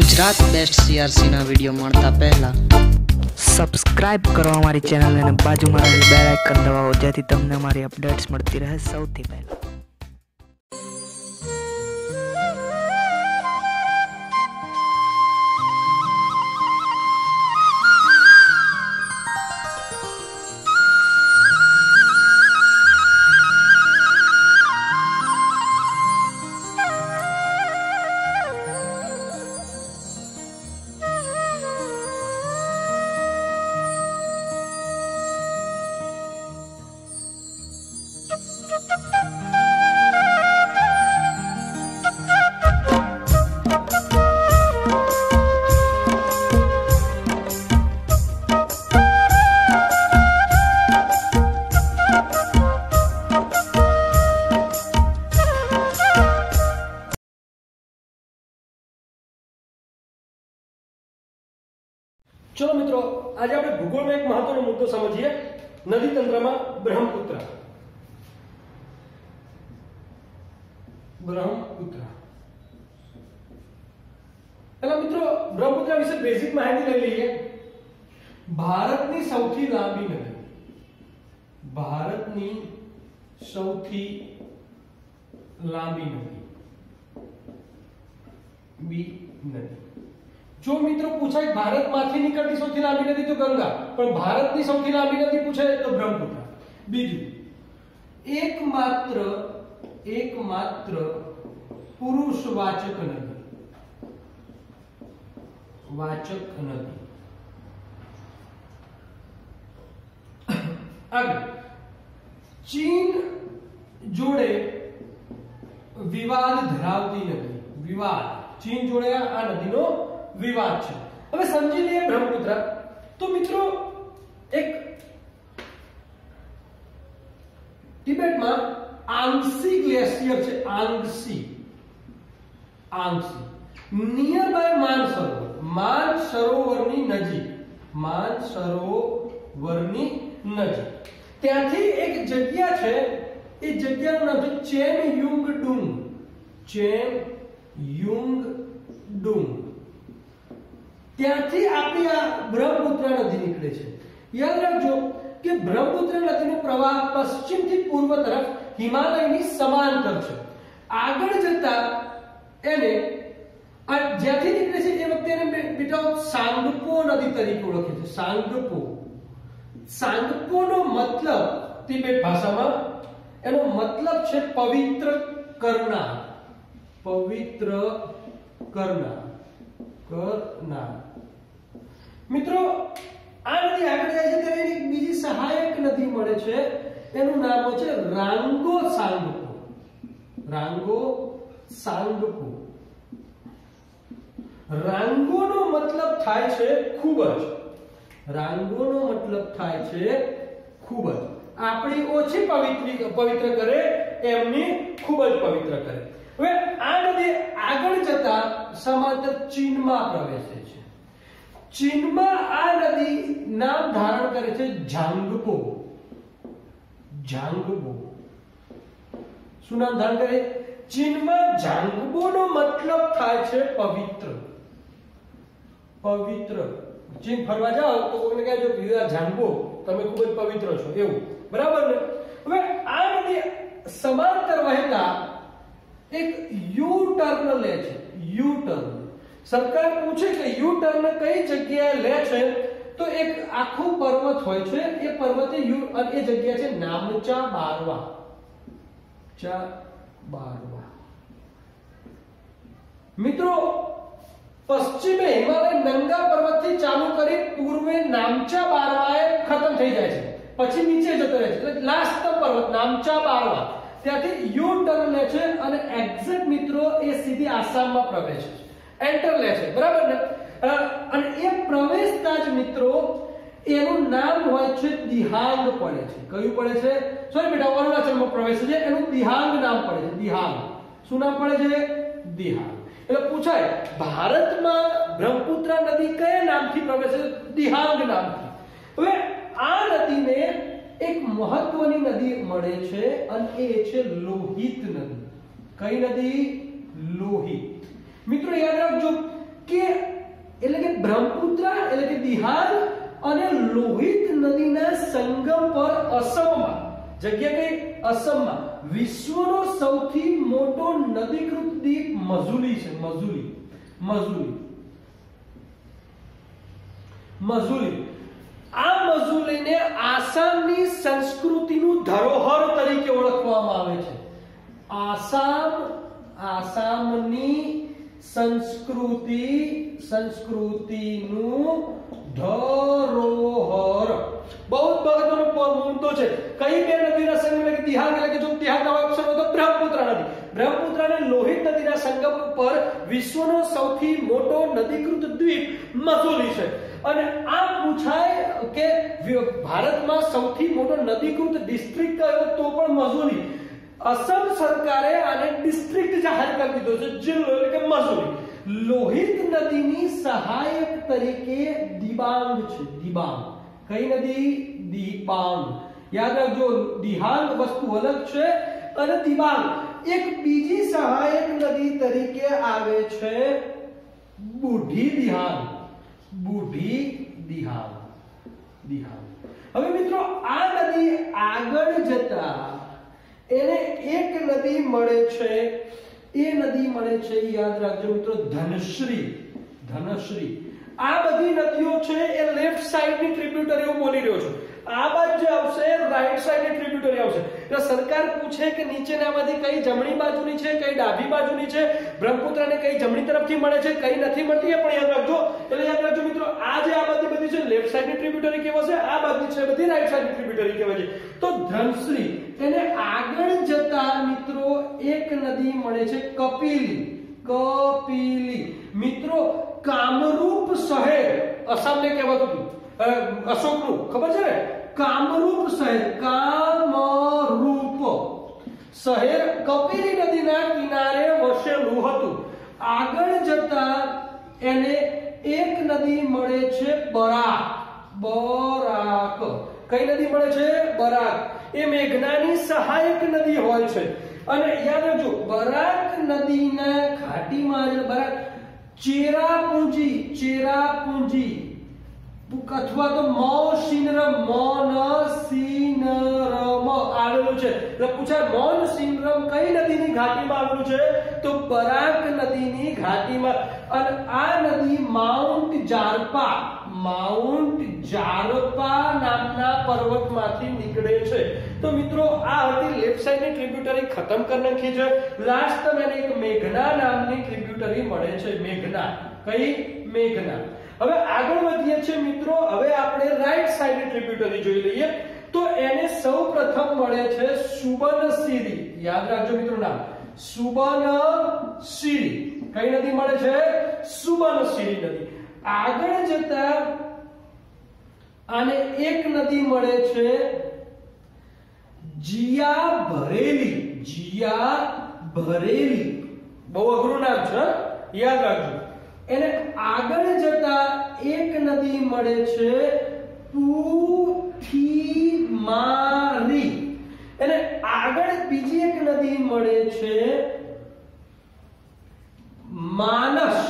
Gujarat best સીઆરસીના video મળતા પહેલા. Subscribe કરો અમારી ચેનલ અને બાજુમાં રહેલી બેલ આઇકન દબાવો, જેથી તમને અમારી અપડેટ્સ મળતી રહે સૌથી પહેલા. ચલો મિત્રો આજે આપણે ભૂગોળમાં એક મહત્વનો મુદ્દો સમજીએ નદી તંત્રમાં બ્રહ્મપુત્ર બ્રહ્મપુત્ર પેલા મિત્રો બ્રહ્મપુત્ર વિશે બેઝિક માહિતી લઈ લઈએ ભારતની સૌથી લાંબી નદી ભારતની સૌથી લાંબી નદી બી નદી જો મિત્રો પૂછાય, ભારતમાંથી નીકળતી સૌથી લાંબી નદી તો ગંગા. પણ ભારતની સૌથી લાંબી નદી પૂછાય તો બ્રહ્મપુત્ર. બીજું, એકમાત્ર એકમાત્ર પુરુષ વાચક નદી. વાચક નદી. આગળ, ચીન જોડે વિવાદ ધરાવતી નદી. વિવાદ. ચીન જોડે આ નદીનો વિવાદ છે. હવે સમજી લઈએ બ્રહ્મપુત્ર. તો મિત્રો, એક તિબેટમાં આંગસી ગ્લેશિયર છે. આંગસી આંગસી નિયર બાય માન સરોવર માન સરોવરની નજીક. માન સરોવરની નજીક. ત્યાંથી એક જગ્યા છે. એ જગ્યાનું નામ છે ચેન યુંગ ડુંગ ચેન યુંગ ડુંગ ત્યાંથી આપણી આ બ્રહ્મપુત્ર નદી નીકળે છે. યાદ રાખજો કે બ્રહ્મપુત્ર નદીનો પ્રવાહ પશ્ચિમથી પૂર્વ તરફ હિમાલયની સમાંતર છે. આગળ જતા એને આ જ્યાંથી નીકળે છે એ વખતે એને બેટા સાંગપો નદી તરીકે ઓળખે છે. સાંગપો. સાંગપોનો મતલબ તિબેટ ભાષામાં એનો મતલબ છે પવિત્ર કરના. પવિત્ર કરના. કરનાર મિત્રો, આ નદી આગળ જાય છે ત્યારે એની બીજી સહાયક નદી મળે છે. એનું નામ છે રાંગો સાંગપો રાંગો સાંગપો રાંગોનો મતલબ થાય છે ખૂબ જ. રાંગોનો મતલબ થાય છે ખૂબ જ. આપણી ઓછી પવિત્ર પવિત્ર કરે, એમની ખૂબ જ પવિત્ર કરે. હવે આ નદી આગળ જતા સમાંતર ચીનમાં પ્રવેશે છે. ચીનમાં આ નદી નામ ધારણ કરે છે જાંગપો જાંગપો શું નામ ધારણ કરે ચીનમાં જાંગબોનો મતલબ થાય છે પવિત્ર પવિત્ર ચીન ફરવા જાઓ તો કોઈને કહેજો કે યાર જાંગબો તમે ખૂબ જ પવિત્ર છો એવું બરાબર ને હવે આ નદી સમાંતર વહેતા એક યુ ટર્ન લે છે યુ ટર્ન સરકાર પૂછે કે યુ ટર્ન કઈ જગ્યાએ લે છે? તો એક આખું પર્વત હોય છે. એ પર્વતે યુ એ જગ્યા છે નામચા બારવા. ચા બારવા. મિત્રો, પશ્ચિમે હિમાલય નંગા પર્વતથી ચાલુ કરી પૂર્વે નામચા બારવાએ ખતમ થઈ જાય છે. પછી નીચે જતો રહે છે. લાસ્ટ પર્વત નામચા બારવા. ત્યાંથી યુ ટર્ન લે છે અને એક્ઝેક્ટ મિત્રો એ સીધી આસામમાં પ્રવેશે છે. એન્ટર લે છે. બરાબર ને? અને એ પ્રવેશતા જ મિત્રો, એનું નામ હોય છે દિહાંગ પડે છે. કયું પડે છે? સોરી બેટા, અરુણાચલમાં પ્રવેશ છે. એનું દિહાંગ નામ પડે છે. દિહાંગ. શું નામ પડે છે? દિહાંગ. એટલે પૂછાય, ભારતમાં બ્રહ્મપુત્ર નદી કયા નામથી પ્રવેશે દિહાંગ નામથી. હવે આ નદીને એક મહત્વની નદી મળે છે અને એ છે લોહિત નદી. કઈ નદી? લોહિત. મિત્રો, યાદ રાખજો કે એટલે કે બ્રહ્મપુત્ર, એટલે કે બિહાર અને લોહિત નદીના સંગમ પર અસમમાં, જગ્યા કઈ? અસમમાં. વિશ્વનો સૌથી મોટો નદીકૃત દ્વીપ મજુલી છે મજુલી મજુલી મજુલી આ મજુલીને આસામની સંસ્કૃતિનું ધરોહર તરીકે ઓળખવામાં આવે છે. આસામ, આસામની સંસ્કૃતિ, સંસ્કૃતિનું ધરોહર. બહુ મહત્વનો મુદ્દો છે. કઈ બે નદીના સંગમ એટલે કે તિહાર એટલે કે જો તિહાર નવા હોય તો બ્રહ્મપુત્ર નદી. બ્રહ્મપુત્ર અને લોહિત નદીના સંગમ પર વિશ્વનો સૌથી મોટો નદીકૃત દ્વીપ મસૂરી છે. અને આ પૂછાય કે ભારતમાં સૌથી મોટો નદીકૃત ડિસ્ટ્રિક્ટ કયો તો પણ મસૂરી અસમ સરકારે આને ડિસ્ટ્રિક્ટ જાહેર કરી દીધો છે જિલ્લો એટલે કે મસૂરી લોહિત નદીની સહાયક તરીકે દિબાંગ છે દિબાંગ કઈ નદી દિબાંગ યાદ રાખજો દિહાંગ વસ્તુ અલગ છે અને દિબાંગ એક બીજી સહાયક નદી તરીકે આવે છે બુઢી દિહાંગ બુઢી દિહાંગ દિહાંગ હવે મિત્રો આ નદી આગળ જતા એને એક નદી મળે છે. એ નદી મળે છે યાદ રાખજો મિત્રો, ધનશ્રી. ધનશ્રી. આ બધી નદીઓ છે, એ લેફ્ટ સાઈડની ટ્રિબ્યુટરી હું બોલી રહ્યો છું. આ બાજુ આવશે રાઈટ સાઈડની ટ્રિબ્યુટરી આવશે. એટલે સરકાર પૂછે કે નીચેનામાંથી કઈ જમણી બાજુની છે, કઈ ડાબી બાજુની છે, બ્રહ્મપુત્રને કઈ જમણી તરફથી મળે છે, કઈ નથી મળતી એ પણ યાદ રાખજો. એટલે યાદ રાખજો મિત્રો, આ જે આ બધી બધી છે લેફ્ટ સાઈડની ટ્રિબ્યુટરી કહેવાશે આ બાજુ છે, બધી રાઈટ સાઈડની ટ્રિબ્યુટરી કહેવાય છે. તો ધનશ્રી એને આગળ જતા મિત્રો એક નદી મળે છે કપિલી. કપિલી. મિત્રો, કામરૂપ શહેર, અસામને કહેવાતું હતું. અશોકનું, ખબર છે? ને કામરૂપ શહેર કામરૂપ. શહેર કપિલી નદીના કિનારે વસેલું હતું. આગળ જતા એને એક નદી મળે છે બરાક. બરાક. કઈ નદી મળે છે? બરાક. એ મેઘનાની સહાયક નદી હોય છે. અને યાદ રાખજો, બરાક નદીના ઘાટીમાં બરાક ચેરાપુંજી ચેરાપુંજી. અથવા તો મોસિનરમ મોન સિનરમ આવેલું છે. એટલે પૂછાય, મન સિનરમ કઈ નદીની ઘાટીમાં આવેલું છે? તો બરાક નદીની ઘાટીમાં. અને આ નદી માઉન્ટ જારપા માઉન્ટ જારપા નામના પર્વતમાંથી નીકળે છે. તો મિત્રો, આ હતી લેફ્ટ સાઈડની ટ્રિબ્યુટરી ખતમ કરી નાખી છે. લાસ્ટ તમને એક મેઘના નામની ટ્રિબ્યુટરી મળે છે. મેઘના. કઈ? મેઘના. હવે આગળ વધીએ છીએ મિત્રો, હવે આપણે રાઈટ સાઈડ ટ્રિબ્યુટરી જોઈ લઈએ. તો એને સૌ પ્રથમ મળે છે સુબનસિરી યાદ રાખજો મિત્રો નામ. સુબનસિરી કઈ નદી મળે છે? સુબનસિરી નદી. આગળ જતા આને એક નદી મળે છે જીયા ભરેલી જીયા ભરેલી બહુ અઘરું નામ છે યાદ રાખજો. એને આગળ જતા એક નદી મળે છે પુથીમારી. એને આગળ બીજી એક નદી મળે છે માનસ.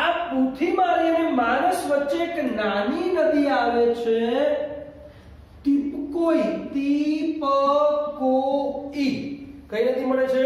આ પુથીમારી અને માનસ વચ્ચે એક નાની નદી આવે છે ટીપકોઈ કોઈ કઈ નદી મળે છે?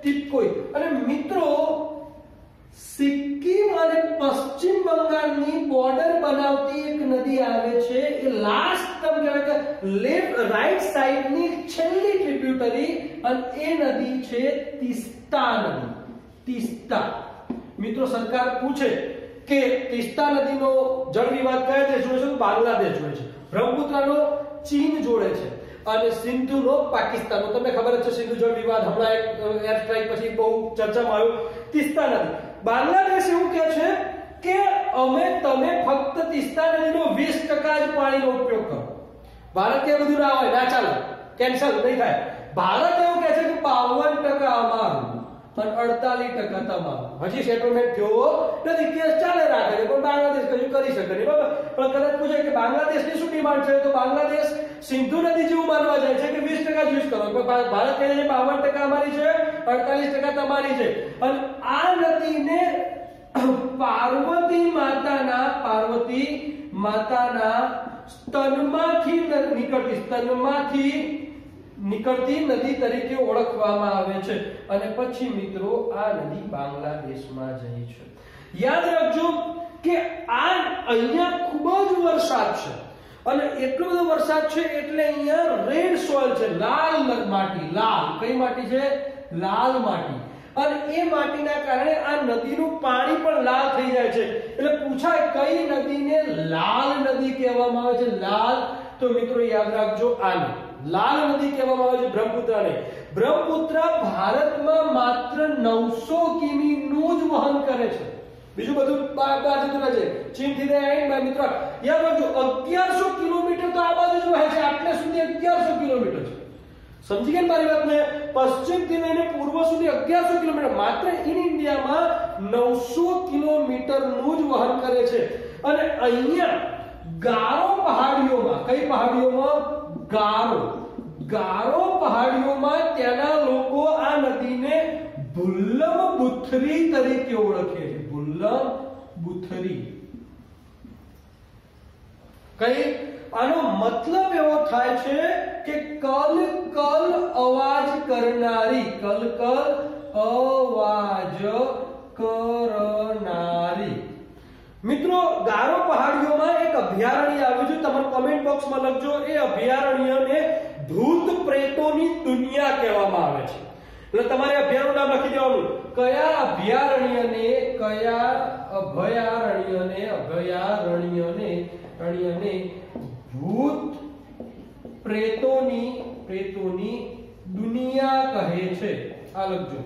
ટીપકોઈ અને મિત્રો સિક્કિમ અને પશ્ચિમ બંગાળની બોર્ડર બનાવતી એક નદી આવે છે. એ લાસ્ટ ટર્મ કહેવાય કે લેફ્ટ રાઈટ સાઈડની છેલ્લી ટ્રિબ્યુટરી અને એ નદી છે તિસ્તા નદી. તિસ્તા. મિત્રો, સરકાર પૂછે કે તિસ્તા નદીનો જળ વિવાદ કયા દેશ જોડે છે? બાંગ્લાદેશ જોડે છે. બ્રહ્મપુત્રનો ચીન જોડે છે અને સિંધુનો પાકિસ્તાનનો. તમને ખબર જ છે સિંધુ જળ વિવાદ હમણાં એક એર સ્ટ્રાઇક પછી બહુ ચર્ચામાં આવ્યો. તિસ્તા નદી. બાંગ્લાદેશ એવું કહે છે કે અમે તમે ફક્ત તિસ્તા નદીનો 20% જ પાણીનો ઉપયોગ કરો. ભારત કે બધું ના હોય, ના ચાલે. કેન્સલ નહીં થાય. ભારત એવું કહે છે કે 52% અમારું, પણ 48% તમારું. હજી સેટલમેન્ટ થયો નથી, કેસ ચાલે રાખે છે, પણ બાંગ્લાદેશ કશું કરી શકે નહીં. બરાબર? પણ કદાચ પૂછે કે બાંગ્લાદેશની શું ડિમાન્ડ છે? તો બાંગ્લાદેશ સિંધુ નદી જેવું માનવા જાય છે કે વીસ ટકા યુઝ કરો. ભારત કહે છે 52% અમારી છે 48% તમારી છે. અને આ નદીને પાર્વતી માતાના પાર્વતી માતાના સ્તનમાંથી નીકળતી સ્તનમાંથી નીકળતી નદી તરીકે ઓળખવામાં આવે છે. અને પછી મિત્રો, આ નદી બાંગ્લાદેશમાં જાય છે. યાદ રાખજો કે આ અહીંયા ખૂબ જ વરસાદ છે. અને એટલો બધો વરસાદ છે એટલે અહીંયા રેડ સોઇલ છે, લાલ માટી, લાલ. કઈ માટી છે? લાલ માટી. અને એ માટીના કારણે આ નદીનું પાણી પણ લાલ થઈ જાય છે. એટલે પૂછાય કઈ નદીને લાલ નદી કહેવામાં આવે છે? લાલ. તો મિત્રો યાદ રાખજો આને. લાલ નદી કહેવામાં આવે છે બ્રહ્મપુત્રને. બ્રહ્મપુત્ર ભારતમાં માત્ર નવસો કિમીનું જ વહન કરે છે. બીજું બધું બા- જતું રહે છે. ચીનથી લઈને મિત્રો યાદ રાખજો 1100 કિલોમીટર તો આ બાજુ જ વહે છે. આટલે સુધી 1100 કિલોમીટર છે. સમજી ગયા મારી પશ્ચિમથી લઈને પૂર્વ સુધી 1100 કિલોમીટર. માત્ર ઇન ઇન્ડિયામાં 900 કિલોમીટરનું જ વહન કરે છે. અને અહીંયા ગારો પહાડીઓમાં, કઈ પહાડીઓમાં? ગારો. ગારો પહાડીઓમાં ત્યાંના લોકો આ નદીને ભુલ્લમ બુથરી તરીકે ઓળખે છે. બુથરી. કઈ? આનો મતલબ એવો થાય છે કે કલ કલ અવાજ કરનારી, કલ કલ અવાજ કરનારી. મિત્રો, ગારો પહાડીઓમાં એક અભયારણ્ય આવ્યું છે. તમે કમેન્ટ બોક્સમાં લખજો. એ અભયારણ્યને ભૂત પ્રેતોની દુનિયા કહેવામાં આવે છે. એટલે તમારે અભયારણ્યનું નામ લખી દેવાનું. કયા અભયારણ્યને કયા અભયારણ્યને અભયારણ્યને અણ્યને ભૂત પ્રેતોની પ્રેતોની દુનિયા કહે છે. આ લખજો.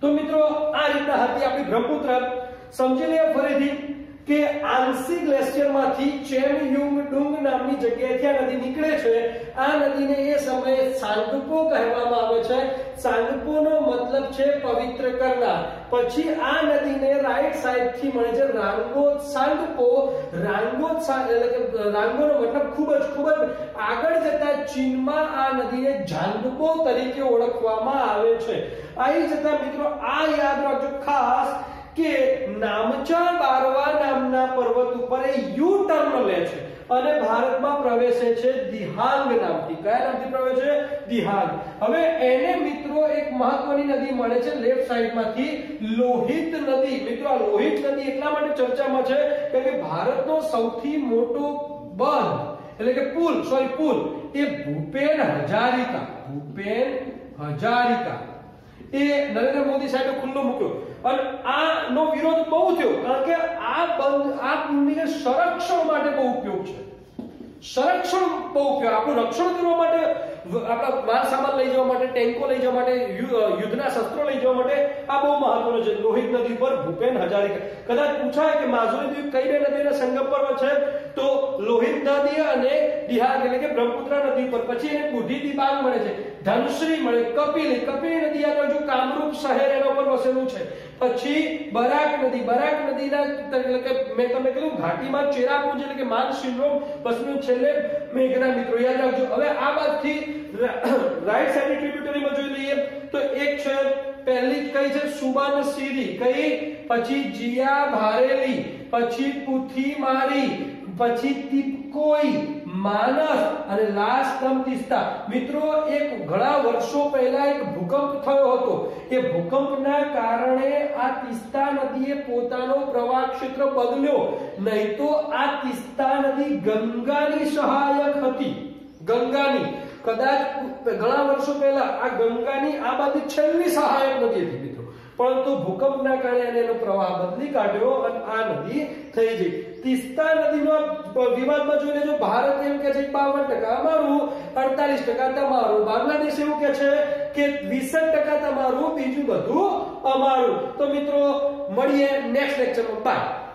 તો મિત્રો, આ રીતના હતી આપણી બ્રહ્મપુત્ર. સમજી લે ફરીથી. કે આંસી ગ્લેશિયરમાંથી ચેન યુંગ ડુંગ નામની જગ્યાએથી આ નદી નીકળે છે. આ નદીને એ સમયે સાંગપો કહેવામાં આવે છે. સાંગપોનો મતલબ છે પવિત્ર કરનાર. પછી આ નદીને રાઈટ સાઈડથી મળે છે રાંગો સાંગપો. રાંગો એટલે કે, રાંગોનો મતલબ ખૂબ જ ખૂબ જ આગળ જતા ચીનમાં આ નદીને જાંગપો તરીકે ઓળખવામાં આવે છે. આવી જતા મિત્રો, આ યાદ રાખજો ખાસ કે નામચા બારવા નામના પર્વત ઉપર એ યુ ટર્ન લે છે. અને ભારતમાં પ્રવેશે છે દિહાંગ નામથી. કયા નામથી પ્રવેશે દિહાંગ. હવે એને મિત્રો એક મહત્વની નદી મળે છે લેફ્ટ સાઈડમાંથી લોહિત નદી. મિત્રો, આ લોહિત નદી એટલા માટે ચર્ચામાં છે કે કે ભારતનો સૌથી મોટો બંધ, એટલે કે પુલ સોરી પુલ, એ ભૂપેન હજારિકા. ભૂપેન હજારિકા. એ નરેન્દ્ર મોદી સાહેબે ખુલ્લો મૂક્યો. અને આનો વિરોધ બહુ થયો, કારણ કે આ બંધ, આ પુલની સંરક્ષણ માટે બહુ ઉપયોગ છે. સંરક્ષણ બહુ ઉપયોગ, આપણું રક્ષણ કરવા માટે, આપણા માલ સામાન લઈ જવા માટે, ટેન્કો લઈ જવા માટે યુદ્ધના શસ્ત્રો લઈ જવા માટે આ બહુ મહત્વનું છે. લોહિત નદી પર ભૂપેન હજારિકા કદાચ પૂછાય કે માઝુરી દ્વીપ કઈ બે નદીના સંગમ પર છે, તો લોહિત નદી અને બિહાર એટલે કે બ્રહ્મપુત્ર નદી પર, પછી એને બુદ્ધિ દીપાંગ મળે છે. ધનશ્રી મળે કપિલી કપિલી નદી રાખજો કામરૂપ શહેર એના ઉપર વસેલું છે, પછી બરાક નદી, બરાક નદીના મેં તમને કહ્યું ઘાટીમાં ચેરાપુંજ એટલે કે માન સિન્ડ્રોમ પછી છેલ્લે મેઘના મિત્રો, યાદ રાખજો. હવે આ બાદથી રાઈટ સાઈડ ટ્રિબ્યુટરીમાં જોઈ લઈએ, તો એક છે, પહેલી કઈ છે, સુબાન સીરી કઈ? પછી જીયા ભારેલી, પછી પુથી મારી પછી તીપકોઈ માનસ અને લાસ્ટ તમ તિસ્તા મિત્રો, એક ઘણા વર્ષો પહેલા એક ભૂકંપ થયો હતો. એ ભૂકંપના કારણે આ તિસ્તા નદીએ પોતાનો પ્રવાહ ક્ષેત્ર બદલ્યો. નહીં તો આ તિસ્તા નદી ગંગાની સહાયક હતી. ગંગાની. કદાચ ઘણા વર્ષો પહેલા આ ગંગાની આ બાજુ છેલ્લી સહાયક નદી હતી, મિત્રો. પરંતુ ભૂકંપના કારણે એને પ્રવાહ બદલી કાઢ્યો અને આ નદી થઈ ગઈ. તિસ્તા નદીનો વિવાદમાં જોઈ લેજો ભારત એમ કે છે બાવન ટકા અમારું, અડતાલીસ ટકા તમારું, બાંગ્લાદેશ એવું કે છે કે વીસઠ ટકા તમારું, બીજું બધું અમારું. તો મિત્રો, મળીએ નેક્સ્ટ લેક્ચરમાં બાય